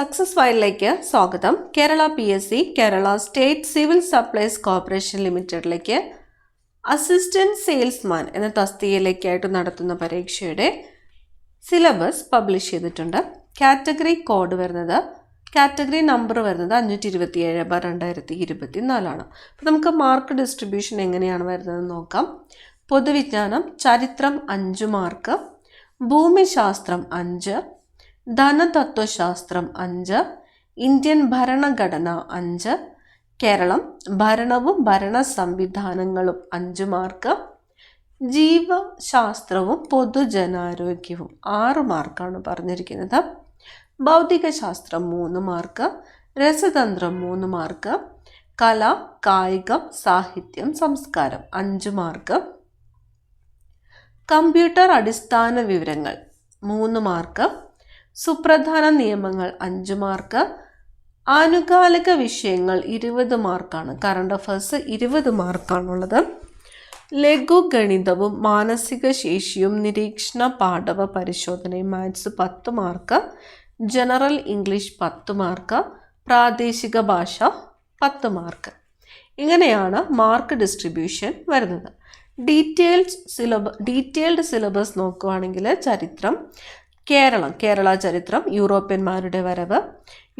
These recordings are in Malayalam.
സക്സസ് ഫയലിലേക്ക് സ്വാഗതം Kerala P S C Kerala state civil supplies corporation ലിമിറ്റഡിലേക്ക് അസിസ്റ്റൻറ്റ് സെയിൽസ്മാൻ എന്ന തസ്തികയിലേക്കായിട്ട് നടത്തുന്ന പരീക്ഷയുടെ സിലബസ് പബ്ലിഷ് ചെയ്തിട്ടുണ്ട് കാറ്റഗറി കോഡ് വരുന്നത് കാറ്റഗറി നമ്പർ വരുന്നത് അഞ്ഞൂറ്റി ഏഴ് ബാർ രണ്ടായിരത്തി ഇരുപത്തി നാലാണ് അപ്പോൾ നമുക്ക് മാർക്ക് ഡിസ്ട്രിബ്യൂഷൻ എങ്ങനെയാണ് വരുന്നതെന്ന് നോക്കാം പൊതുവിജ്ഞാനം ചരിത്രം അഞ്ച് മാർക്ക് ഭൂമിശാസ്ത്രം അഞ്ച് ധനതത്വശാസ്ത്രം അഞ്ച് ഇന്ത്യൻ ഭരണഘടന അഞ്ച് കേരളം ഭരണവും ഭരണ സംവിധാനങ്ങളും അഞ്ചു മാർക്ക് ജീവശാസ്ത്രവും പൊതുജനാരോഗ്യവും ആറ് മാർക്കാണ് പറഞ്ഞിരിക്കുന്നത് ഭൗതികശാസ്ത്രം മൂന്ന് മാർക്ക് രസതന്ത്രം മൂന്ന് മാർക്ക് കല കായികം സാഹിത്യം സംസ്കാരം അഞ്ച് മാർക്ക് കമ്പ്യൂട്ടർ അടിസ്ഥാന വിവരങ്ങൾ മൂന്ന് മാർക്ക് സുപ്രധാന നിയമങ്ങൾ അഞ്ച് മാർക്ക് ആനുകാലിക വിഷയങ്ങൾ ഇരുപത് മാർക്കാണ് കറണ്ട് അഫേഴ്സ് ഇരുപത് മാർക്കാണുള്ളത് ലഘുഗണിതവും മാനസിക ശേഷിയും നിരീക്ഷണ പാഠവ പരിശോധനയും മാത്സ് പത്ത് മാർക്ക് ജനറൽ ഇംഗ്ലീഷ് പത്ത് മാർക്ക് പ്രാദേശിക ഭാഷ പത്ത് മാർക്ക് ഇങ്ങനെയാണ് മാർക്ക് ഡിസ്ട്രിബ്യൂഷൻ വരുന്നത് ഡീറ്റെയിൽഡ് സിലബ ഡീറ്റെയിൽഡ് സിലബസ് നോക്കുവാണെങ്കിൽ ചരിത്രം കേരളം കേരള ചരിത്രം യൂറോപ്യന്മാരുടെ വരവ്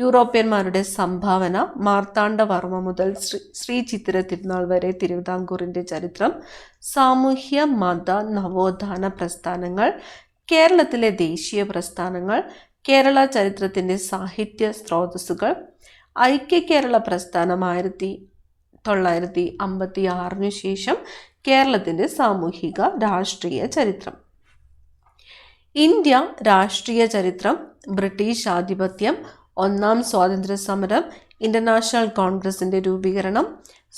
യൂറോപ്യന്മാരുടെ സംഭാവന മാർത്താണ്ഡവർമ്മ മുതൽ ശ്രീ ശ്രീ ചിത്തിര തിരുനാൾ വരെ തിരുവിതാംകൂറിൻ്റെ ചരിത്രം സാമൂഹ്യ മത നവോത്ഥാന പ്രസ്ഥാനങ്ങൾ കേരളത്തിലെ ദേശീയ പ്രസ്ഥാനങ്ങൾ കേരള ചരിത്രത്തിൻ്റെ സാഹിത്യ സ്രോതസ്സുകൾ ഐക്യ കേരള പ്രസ്ഥാനം ആയിരത്തി തൊള്ളായിരത്തി അമ്പത്തി ആറിനു ശേഷം കേരളത്തിൻ്റെ സാമൂഹിക രാഷ്ട്രീയ ചരിത്രം ഇന്ത്യ രാഷ്ട്രീയ ചരിത്രം ബ്രിട്ടീഷ് ആധിപത്യം ഒന്നാം സ്വാതന്ത്ര്യ സമരം ഇന്റർനാഷണൽ കോൺഗ്രസിന്റെ രൂപീകരണം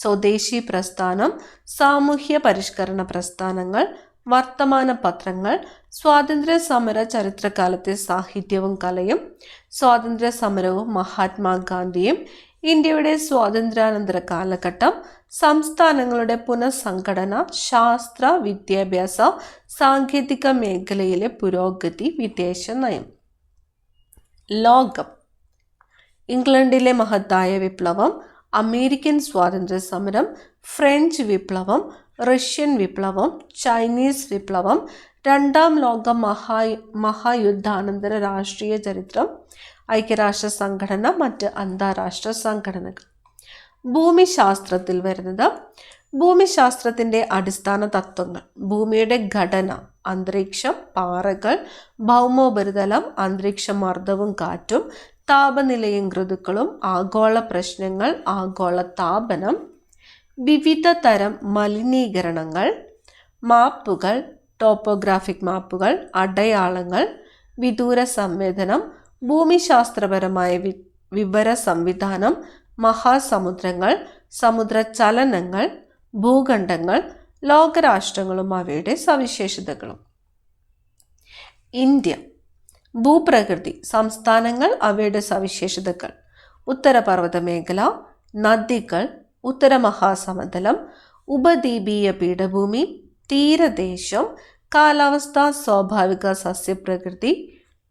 സ്വദേശി പ്രസ്ഥാനം സാമൂഹ്യ പരിഷ്കരണ പ്രസ്ഥാനങ്ങൾ വർത്തമാന പത്രങ്ങൾ സ്വാതന്ത്ര്യ സമര ചരിത്രകാലത്തെ സാഹിത്യവും കലയും സ്വാതന്ത്ര്യ സമരവും മഹാത്മാഗാന്ധിയും ഇന്ത്യയുടെ സ്വാതന്ത്ര്യാനന്തര കാലഘട്ടം സംസ്ഥാനങ്ങളുടെ പുനഃസംഘടന ശാസ്ത്ര വിദ്യാഭ്യാസ സാങ്കേതിക മേഖലയിലെ പുരോഗതി വിദേശ നയം ലോകം ഇംഗ്ലണ്ടിലെ മഹത്തായ വിപ്ലവം അമേരിക്കൻ സ്വാതന്ത്ര്യ സമരം ഫ്രഞ്ച് വിപ്ലവം റഷ്യൻ വിപ്ലവം ചൈനീസ് വിപ്ലവം രണ്ടാം ലോക മഹാ മഹായുദ്ധാനന്തര രാഷ്ട്രീയ ചരിത്രം ഐക്യരാഷ്ട്ര സംഘടന മറ്റ് അന്താരാഷ്ട്ര സംഘടനകൾ ഭൂമിശാസ്ത്രത്തിൽ വരുന്നത് ഭൂമിശാസ്ത്രത്തിൻ്റെ അടിസ്ഥാന തത്വങ്ങൾ ഭൂമിയുടെ ഘടന അന്തരീക്ഷം പാറകൾ ഭൗമോപരിതലം അന്തരീക്ഷ മർദ്ദവും കാറ്റും താപനിലയും ഋതുക്കളും ആഗോള പ്രശ്നങ്ങൾ ആഗോള താപനം വിവിധ തരം മലിനീകരണങ്ങൾ മാപ്പുകൾ ടോപ്പോഗ്രാഫിക് മാപ്പുകൾ അടയാളങ്ങൾ വിദൂര സംവേദനം ഭൂമിശാസ്ത്രപരമായ വിവര സംവിധാനം മഹാസമുദ്രങ്ങൾ സമുദ്രചലനങ്ങൾ ഭൂഖണ്ഡങ്ങൾ ലോകരാഷ്ട്രങ്ങളും അവയുടെ സവിശേഷതകളും ഇന്ത്യ ഭൂപ്രകൃതി സംസ്ഥാനങ്ങൾ അവയുടെ സവിശേഷതകൾ ഉത്തരപർവ്വത മേഖല നദികൾ ഉത്തരമഹാസമതലം ഉപദ്വീപീയ പീഠഭൂമി തീരദേശം കാലാവസ്ഥ സ്വാഭാവിക സസ്യപ്രകൃതി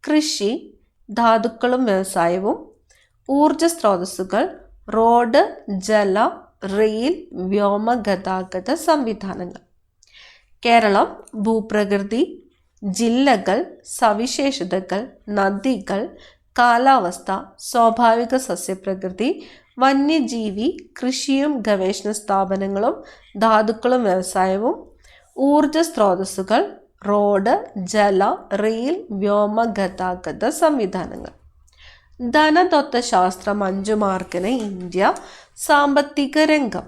കൃഷി ധാതുക്കളും വ്യവസായവും ഊർജ സ്രോതസ്സുകൾ റോഡ് ജല റെയിൽ വ്യോമ ഗതാഗത സംവിധാനങ്ങൾ കേരളം ഭൂപ്രകൃതി ജില്ലകൾ സവിശേഷതകൾ നദികൾ കാലാവസ്ഥ സ്വാഭാവിക സസ്യപ്രകൃതി വന്യജീവി കൃഷിയും ഗവേഷണ സ്ഥാപനങ്ങളും ധാതുക്കളും വ്യവസായവും ഊർജ സ്രോതസ്സുകൾ റോഡ് ജല റെയിൽ വ്യോമ ഗതാഗത സംവിധാനങ്ങൾ ധനതത്വശാസ്ത്രം അഞ്ചു മാർക്കിന് ഇന്ത്യ സാമ്പത്തിക രംഗം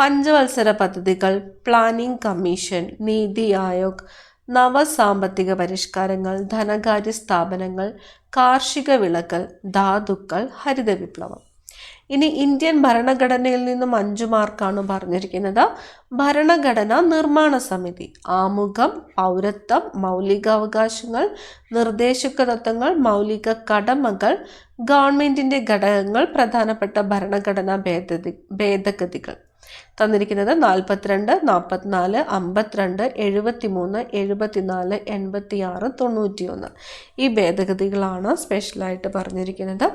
പഞ്ചവത്സര പദ്ധതികൾ പ്ലാനിംഗ് കമ്മീഷൻ നീതി ആയോഗ് സാമ്പത്തിക പരിഷ്കാരങ്ങൾ ധനകാര്യ സ്ഥാപനങ്ങൾ കാർഷിക വിളകൾ ധാതുക്കൾ ഹരിത വിപ്ലവം ഇനി ഇന്ത്യൻ ഭരണഘടനയിൽ നിന്നും അഞ്ചു മാർക്കാണ് പറഞ്ഞിരിക്കുന്നത് ഭരണഘടന നിർമ്മാണ സമിതി ആമുഖം പൗരത്വം മൗലികാവകാശങ്ങൾ നിർദ്ദേശക തത്വങ്ങൾ മൗലിക കടമകൾ ഗവൺമെൻറ്റിൻ്റെ ഘടകങ്ങൾ പ്രധാനപ്പെട്ട ഭരണഘടനാ ഭേദഗതി ഭേദഗതികൾ തന്നിരിക്കുന്നത് നാൽപ്പത്തിരണ്ട് നാൽപ്പത്തിനാല് അമ്പത്തിരണ്ട് എഴുപത്തിമൂന്ന് എഴുപത്തിനാല് തൊണ്ണൂറ്റി ഒന്ന് ഈ ഭേദഗതികളാണ് സ്പെഷ്യലായിട്ട് പറഞ്ഞിരിക്കുന്നത്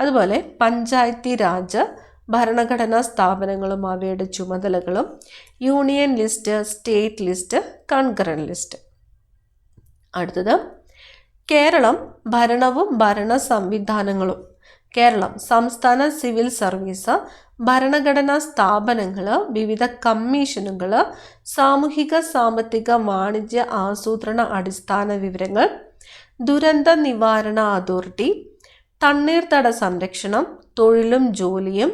അതുപോലെ പഞ്ചായത്തി രാജ് ഭരണഘടനാ സ്ഥാപനങ്ങളും അവയുടെ ചുമതലകളും union list state list concurrent list അടുത്തത് കേരളം ഭരണവും ഭരണ സംവിധാനങ്ങളും കേരളം സംസ്ഥാന സിവിൽ സർവീസ് ഭരണഘടനാ സ്ഥാപനങ്ങൾ വിവിധ കമ്മീഷനുകൾ സാമൂഹിക സാമ്പത്തിക വാണിജ്യ ആസൂത്രണ അടിസ്ഥാന വിവരങ്ങൾ ദുരന്ത നിവാരണ അതോറിറ്റി തണ്ണീർത്തട സംരക്ഷണം തൊഴിലും ജോലിയും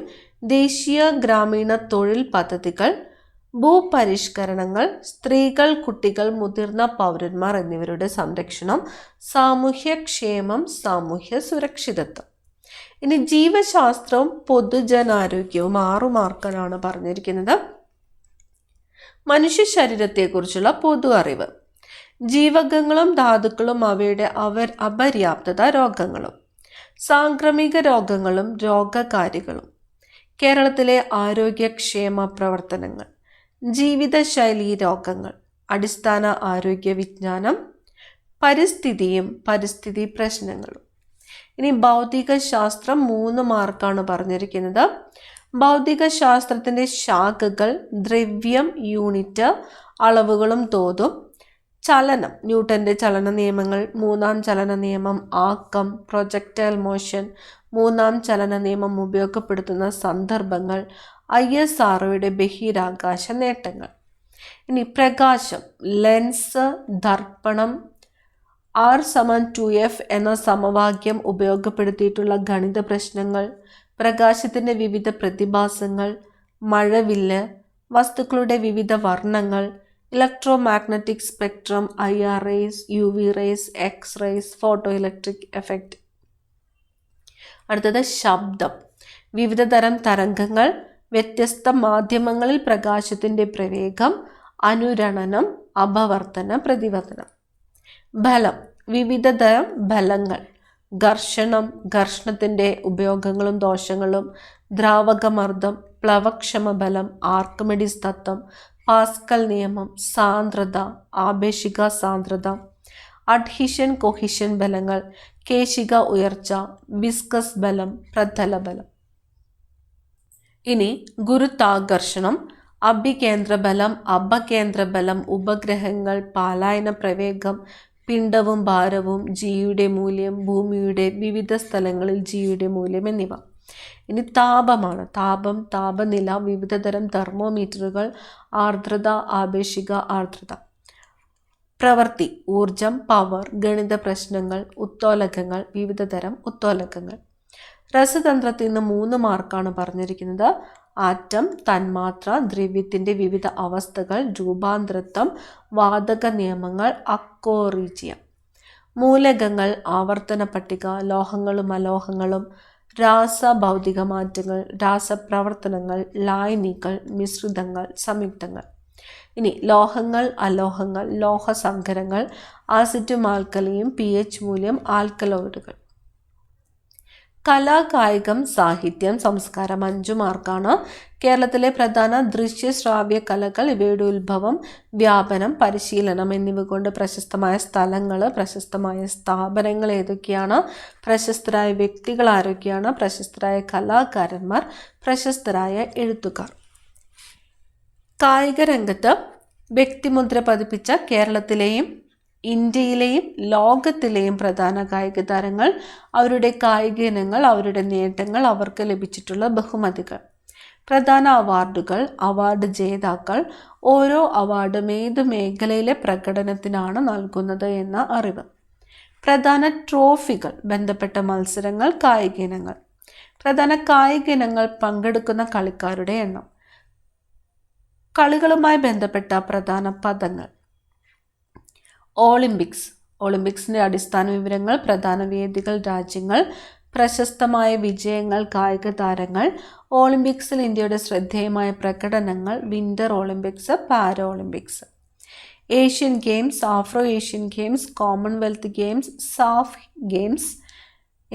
ദേശീയ ഗ്രാമീണ തൊഴിൽ പദ്ധതികൾ ഭൂപരിഷ്കരണങ്ങൾ സ്ത്രീകൾ കുട്ടികൾ മുതിർന്ന പൗരന്മാർ എന്നിവരുടെ സംരക്ഷണം സാമൂഹ്യക്ഷേമം സാമൂഹ്യ സുരക്ഷിതത്വം ഇനി ജീവശാസ്ത്രവും പൊതുജനാരോഗ്യവും ആറു മാർക്കനാണ് പറഞ്ഞിരിക്കുന്നത് മനുഷ്യ ശരീരത്തെക്കുറിച്ചുള്ള പൊതു അറിവ് ജീവകങ്ങളും ധാതുക്കളും അവയുടെ അവർ അപര്യാപ്തത രോഗങ്ങളും സാംക്രമിക രോഗങ്ങളും രോഗകാരികളും കേരളത്തിലെ ആരോഗ്യക്ഷേമ പ്രവർത്തനങ്ങൾ ജീവിതശൈലി രോഗങ്ങൾ അടിസ്ഥാന ആരോഗ്യ വിജ്ഞാനം പരിസ്ഥിതിയും പരിസ്ഥിതി പ്രശ്നങ്ങളും ഇനി ഭൗതിക ശാസ്ത്രം മൂന്ന് മാർക്കാണ് പറഞ്ഞിരിക്കുന്നത് ഭൗതിക ശാസ്ത്രത്തിൻ്റെ ശാഖകൾ ദ്രവ്യം യൂണിറ്റ് അളവുകളും തോതും ചലനം ന്യൂട്ടൻ്റെ ചലന നിയമങ്ങൾ മൂന്നാം ചലന നിയമം ആക്കം പ്രൊജക്റ്റൈൽ മോഷൻ മൂന്നാം ചലന നിയമം ഉപയോഗപ്പെടുത്തുന്ന സന്ദർഭങ്ങൾ ഐ എസ് ആർഒയുടെ ബഹിരാകാശ നേട്ടങ്ങൾ ഇനി പ്രകാശം ലെൻസ് ദർപ്പണം ആർ സമം ടു എഫ് എന്ന സമവാക്യം ഉപയോഗപ്പെടുത്തിയിട്ടുള്ള ഗണിത പ്രശ്നങ്ങൾ പ്രകാശത്തിൻ്റെ വിവിധ പ്രതിഭാസങ്ങൾ മഴവില്ല് വസ്തുക്കളുടെ വിവിധ വർണ്ണങ്ങൾ magnetic spectrum I R rays U V rays X rays photo electric effect അടുത്തത് ശബ്ദം വിവിധ തരം തരംഗങ്ങൾ വ്യത്യസ്ത മാധ്യമങ്ങളിൽ പ്രകാശത്തിൻ്റെ പ്രവേഗം അനുരണനം അപവർത്തന പ്രതിവർത്തനം ബലം വിവിധ തരം ബലങ്ങൾ ഘർഷണം ഘർഷണത്തിൻ്റെ ഉപയോഗങ്ങളും ദോഷങ്ങളും ദ്രാവകമർദ്ദം പ്ലവക്ഷമ ബലം തത്വം പാസ്കൽ നിയമം സാന്ദ്രത ആപേക്ഷിക സാന്ദ്രത അഡ്ഹിഷൻ കൊഹിഷൻ ബലങ്ങൾ കേശിക ഉയർച്ച വിസ്കസ് ബലം പ്രതല ബലം ഇനി ഗുരുത്താകർഷണം അഭികേന്ദ്രബലം അപകേന്ദ്രബലം ഉപഗ്രഹങ്ങൾ പാലായന പ്രവേഗം പിണ്ഡവും ഭാരവും ജിയുടെ മൂല്യം ഭൂമിയുടെ വിവിധ സ്ഥലങ്ങളിൽ ജിയുടെ മൂല്യം എന്നിവ ഇനി താപമാണ് താപം താപനില വിവിധതരം തെർമോമീറ്ററുകൾ ആർദ്രത ആപേക്ഷിക ആർദ്രത പ്രവൃത്തി ഊർജം പവർ ഗണിത പ്രശ്നങ്ങൾ ഉത്തോലകങ്ങൾ വിവിധതരം ഉത്തോലകങ്ങൾ രസതന്ത്രത്തിൽ നിന്ന് മൂന്ന് മാർക്കാണ് പറഞ്ഞിരിക്കുന്നത് ആറ്റം തന്മാത്ര ദ്രവ്യത്തിൻ്റെ വിവിധ അവസ്ഥകൾ രൂപാന്തരത്വം വാതക നിയമങ്ങൾ അക്കോറീജിയം മൂലകങ്ങൾ ആവർത്തന പട്ടിക ലോഹങ്ങളും അലോഹങ്ങളും രാസഭൗതിക മാറ്റങ്ങൾ രാസപ്രവർത്തനങ്ങൾ ലായനികൾ മിശ്രിതങ്ങൾ സംയുക്തങ്ങൾ ഇനി ലോഹങ്ങൾ അലോഹങ്ങൾ ലോഹസങ്കരങ്ങൾ ആസിറ്റും ആൽക്കലിയും പി എച്ച് മൂല്യം ആൽക്കലോയിഡുകൾ കലാ കായികം സാഹിത്യം സംസ്കാരം അഞ്ചു മാർക്കാണ് കേരളത്തിലെ പ്രധാന ദൃശ്യ ശ്രാവ്യ കലകൾ ഇവയുടെ ഉത്ഭവം വ്യാപനം പരിശീലനം എന്നിവ കൊണ്ട് പ്രശസ്തമായ സ്ഥലങ്ങൾ പ്രശസ്തമായ സ്ഥാപനങ്ങൾ ഏതൊക്കെയാണ് പ്രശസ്തരായ വ്യക്തികൾ ആരൊക്കെയാണ് പ്രശസ്തരായ കലാകാരന്മാർ പ്രശസ്തരായ എഴുത്തുകാർ കായിക രംഗത്ത് വ്യക്തിമുദ്ര പതിപ്പിച്ച കേരളത്തിലെയും ഇന്ത്യയിലെയും ലോകത്തിലെയും പ്രധാന കായിക താരങ്ങൾ അവരുടെ കായിക ഇനങ്ങൾ അവരുടെ നേട്ടങ്ങൾ അവർക്ക് ലഭിച്ചിട്ടുള്ള ബഹുമതികൾ പ്രധാന അവാർഡുകൾ അവാർഡ് ജേതാക്കൾ ഓരോ അവാർഡും ഏത് മേഖലയിലെ പ്രകടനത്തിനാണ് നൽകുന്നത് എന്ന അറിവ് പ്രധാന ട്രോഫികൾ ബന്ധപ്പെട്ട മത്സരങ്ങൾ കായിക ഇനങ്ങൾ പ്രധാന കായിക ഇനങ്ങൾ പങ്കെടുക്കുന്ന കളിക്കാരുടെ എണ്ണം കളികളുമായി ബന്ധപ്പെട്ട പ്രധാന പദങ്ങൾ ഒളിമ്പിക്സ് ഒളിമ്പിക്സിൻ്റെ അടിസ്ഥാന വിവരങ്ങൾ പ്രധാന വേദികൾ രാജ്യങ്ങൾ പ്രശസ്തമായ വിജയങ്ങൾ കായിക താരങ്ങൾ ഒളിമ്പിക്സിൽ ഇന്ത്യയുടെ ശ്രദ്ധേയമായ പ്രകടനങ്ങൾ winter Olympics para Olympics Asian games Afro Asian games Commonwealth games SAF games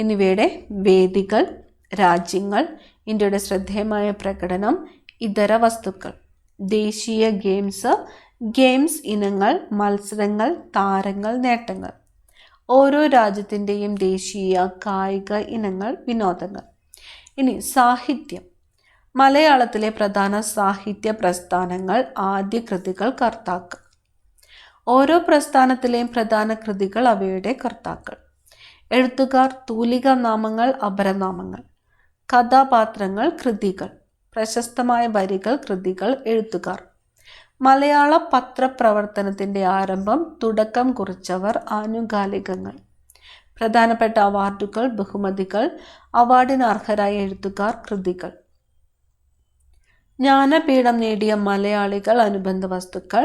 എന്നിവയുടെ വേദികൾ രാജ്യങ്ങൾ ഇന്ത്യയുടെ ശ്രദ്ധേയമായ പ്രകടനം ഇതര വസ്തുക്കൾ ദേശീയ ഗെയിംസ് ഗെയിംസ് ഇനങ്ങൾ മത്സരങ്ങൾ താരങ്ങൾ നേട്ടങ്ങൾ ഓരോ രാജ്യത്തിൻ്റെയും ദേശീയ കായിക ഇനങ്ങൾ വിനോദങ്ങൾ ഇനി സാഹിത്യം മലയാളത്തിലെ പ്രധാന സാഹിത്യ പ്രസ്ഥാനങ്ങൾ ആദ്യ കൃതികൾ കർത്താക്കൾ ഓരോ പ്രസ്ഥാനത്തിലെയും പ്രധാന കൃതികൾ അവയുടെ കർത്താക്കൾ എഴുത്തുകാർ തൂലിക നാമങ്ങൾ അപരനാമങ്ങൾ കഥാപാത്രങ്ങൾ കൃതികൾ പ്രശസ്തമായ വരികൾ കൃതികൾ എഴുത്തുകാർ മലയാള പത്രപ്രവർത്തനത്തിൻ്റെ ആരംഭം തുടക്കം കുറിച്ചവർ ആനുകാലികങ്ങൾ പ്രധാനപ്പെട്ട അവാർഡുകൾ ബഹുമതികൾ അവാർഡിന് അർഹരായ എഴുത്തുകാർ കൃതികൾ ജ്ഞാനപീഠം നേടിയ മലയാളികൾ അനുബന്ധ വസ്തുക്കൾ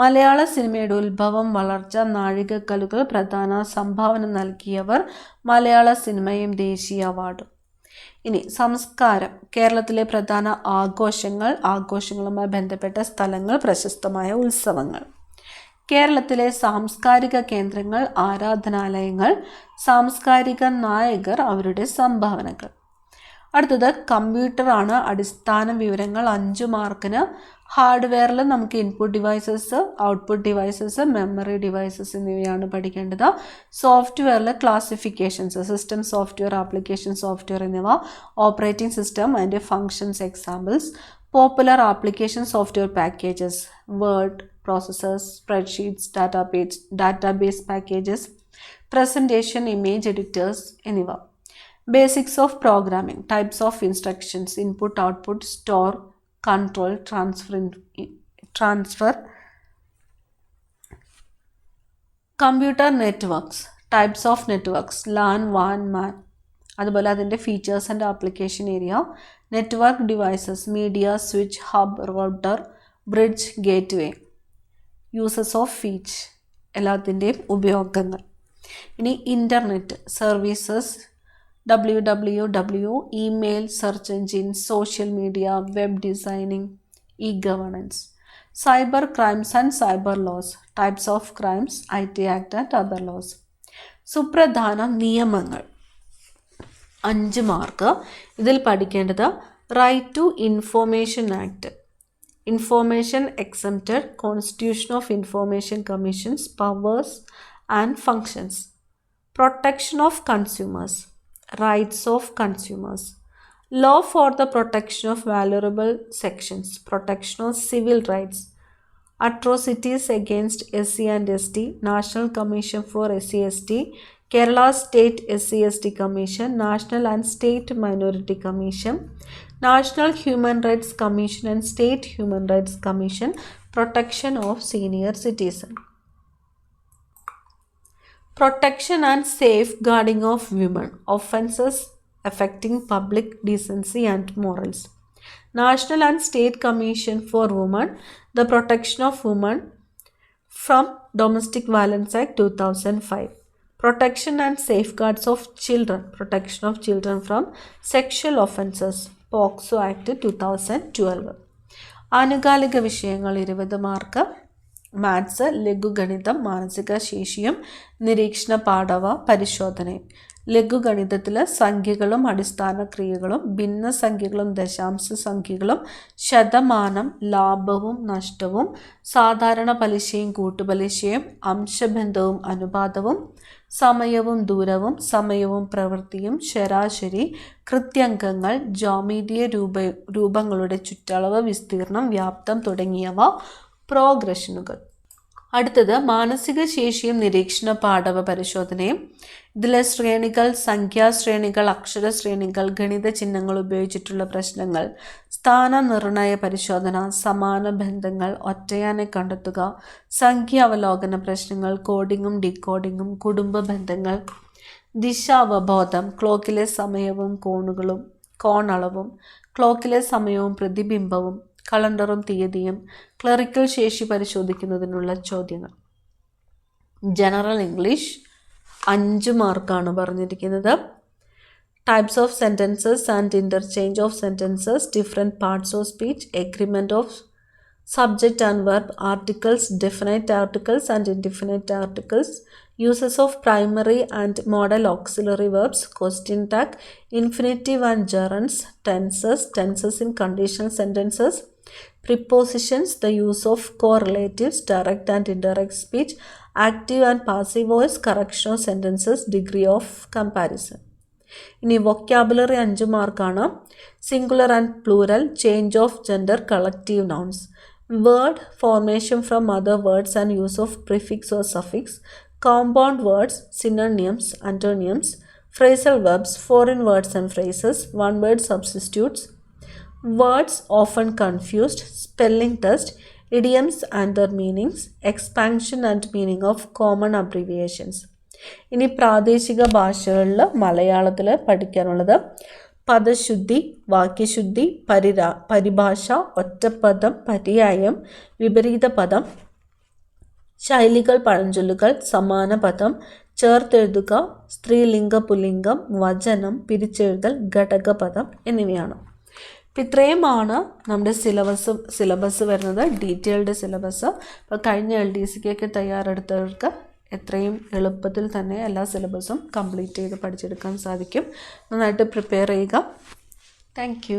മലയാള സിനിമയുടെ ഉത്ഭവം വളർച്ച നാഴികക്കല്ലുകൾ പ്രധാന സംഭാവന നൽകിയവർ മലയാള സിനിമയും ദേശീയ അവാർഡും ഇനി സംസ്കാരം കേരളത്തിലെ പ്രധാന ആഘോഷങ്ങൾ ആഘോഷങ്ങളുമായി ബന്ധപ്പെട്ട സ്ഥലങ്ങൾ പ്രശസ്തമായ ഉത്സവങ്ങൾ കേരളത്തിലെ സാംസ്കാരിക കേന്ദ്രങ്ങൾ ആരാധനാലയങ്ങൾ സാംസ്കാരിക നായകർ അവരുടെ സംഭാവനകൾ അടുത്തത് കമ്പ്യൂട്ടറാണ് അടിസ്ഥാന വിവരങ്ങൾ അഞ്ച് മാർക്കിന് ഹാർഡ്വെയറിൽ നമുക്ക് input devices output devices memory devices എന്നിവയാണ് പഠിക്കേണ്ടത് സോഫ്റ്റ്വെയറിൽ classifications system software application software എന്നിവ operating system and functions examples popular application software packages word processors spreadsheets page database packages presentation image editors എന്നിവ basics of programming types of instructions input output store control transfer transfer computer networks types of networks LAN van MAN അതുപോലെ അതിൻ്റെ features and application area network devices media switch hub router bridge gateway uses of feature എല്ലാത്തിൻ്റെയും ഉപയോഗങ്ങൾ ഇനി internet services W W W email search engine social media web designing e governance cyber crimes and cyber laws types of crimes I T act and other laws സുപ്രധാന നിയമങ്ങൾ അഞ്ച് മാർക്ക് ഇതിൽ പഠിക്കേണ്ടത് right to information act information exempted constitution of information commissions powers and functions protection of consumers rights of consumers. Law for the protection of vulnerable sections, protection of civil rights, atrocities against SC and ST, National Commission for SCST, Kerala State SCST Commission, National and State Minority Commission, National Human Rights Commission and State Human Rights Commission, protection of senior citizen. Protection and safeguarding of women offences affecting public decency and morals national and state commission for women the protection of women from domestic violence act 2005 protection and safeguards of children protection of children from sexual offences POCSO act two thousand twelve ആനുകാലിക വിഷയങ്ങൾ ഇരുപത് മാർക്ക് മാത്സ് ലഘുഗണിതം മാനസിക ശേഷിയും നിരീക്ഷണ പാഠവ പരിശോധനയും ലഘുഗണിതത്തിൽ സംഖ്യകളും അടിസ്ഥാന ക്രിയകളും ഭിന്ന സംഖ്യകളും ദശാംശ സംഖ്യകളും ശതമാനം ലാഭവും നഷ്ടവും സാധാരണ പലിശയും കൂട്ടുപലിശയും അംശബന്ധവും അനുപാതവും സമയവും ദൂരവും സമയവും പ്രവൃത്തിയും ശരാശരി കൃത്യംഗങ്ങൾ ജോമീതീയ രൂപ രൂപങ്ങളുടെ ചുറ്റളവ് വിസ്തീർണം വ്യാപ്തം തുടങ്ങിയവ പ്രോഗ്രഷനുകൾ അടുത്തത് മാനസിക ശേഷിയും നിരീക്ഷണ പാഠവ പരിശോധനയും ഇതിലെ ശ്രേണികൾ സംഖ്യാശ്രേണികൾ അക്ഷരശ്രേണികൾ ഗണിത ചിഹ്നങ്ങൾ ഉപയോഗിച്ചിട്ടുള്ള പ്രശ്നങ്ങൾ സ്ഥാന നിർണയ പരിശോധന സമാന ബന്ധങ്ങൾ ഒറ്റയാനെ കണ്ടെത്തുക സംഖ്യ അവലോകന പ്രശ്നങ്ങൾ കോഡിങ്ങും ഡീകോഡിങ്ങും കുടുംബ ബന്ധങ്ങൾ ദിശാവബോധം ക്ലോക്കിലെ സമയവും കോണുകളും കോണളവും ക്ലോക്കിലെ സമയവും പ്രതിബിംബവും കലണ്ടറും തീയതിയും ക്ലറിക്കൽ ശേഷി പരിശോധിക്കുന്നതിനുള്ള ചോദ്യങ്ങൾ ജനറൽ ഇംഗ്ലീഷ് അഞ്ച് മാർക്കാണ് പറഞ്ഞിരിക്കുന്നത് types of sentences and interchange of sentences different parts of speech agreement of subject and verb articles definite articles and indefinite articles uses of primary and modal auxiliary verbs question tag infinitive and gerunds tenses tenses in condition sentences Prepositions, the use of correlatives, direct and indirect speech, active and passive voice, correction of sentences, degree of comparison. In vocabulary 5 markana, singular and plural, change of gender, collective nouns, word formation from other words and use of prefix or suffix, compound words, synonyms, antonyms, phrasal verbs, foreign words and phrases, one word substitutes, words often confused spelling test idioms and their meanings expansion and meaning of common abbreviations ഇനി പ്രാദേശിക ഭാഷകളിൽ മലയാളത്തിൽ പഠിക്കാനുള്ളത് പദശുദ്ധി വാക്യശുദ്ധി പരിരാ പരിഭാഷ ഒറ്റപ്പദം പര്യായം വിപരീത പദം ശൈലികൾ പഴഞ്ചൊല്ലുകൾ സമാന പദം ചേർത്തെഴുതുക സ്ത്രീലിംഗ പുല്ലിംഗം വചനം പിരിച്ചെഴുതൽ ഘടകപദം എന്നിവയാണ് അപ്പോൾ ഇത്രയുമാണ് നമ്മുടെ സിലബസ് സിലബസ് വരുന്നത് ഡീറ്റെയിൽഡ് സിലബസ് അപ്പോൾ കഴിഞ്ഞ എൽ ഡി സിക്കൊക്കെ തയ്യാറെടുത്തവർക്ക് എത്രയും എളുപ്പത്തിൽ തന്നെ എല്ലാ സിലബസും കംപ്ലീറ്റ് ചെയ്ത് പഠിച്ചെടുക്കാൻ സാധിക്കും നന്നായിട്ട് പ്രിപ്പയർ ചെയ്യുക താങ്ക്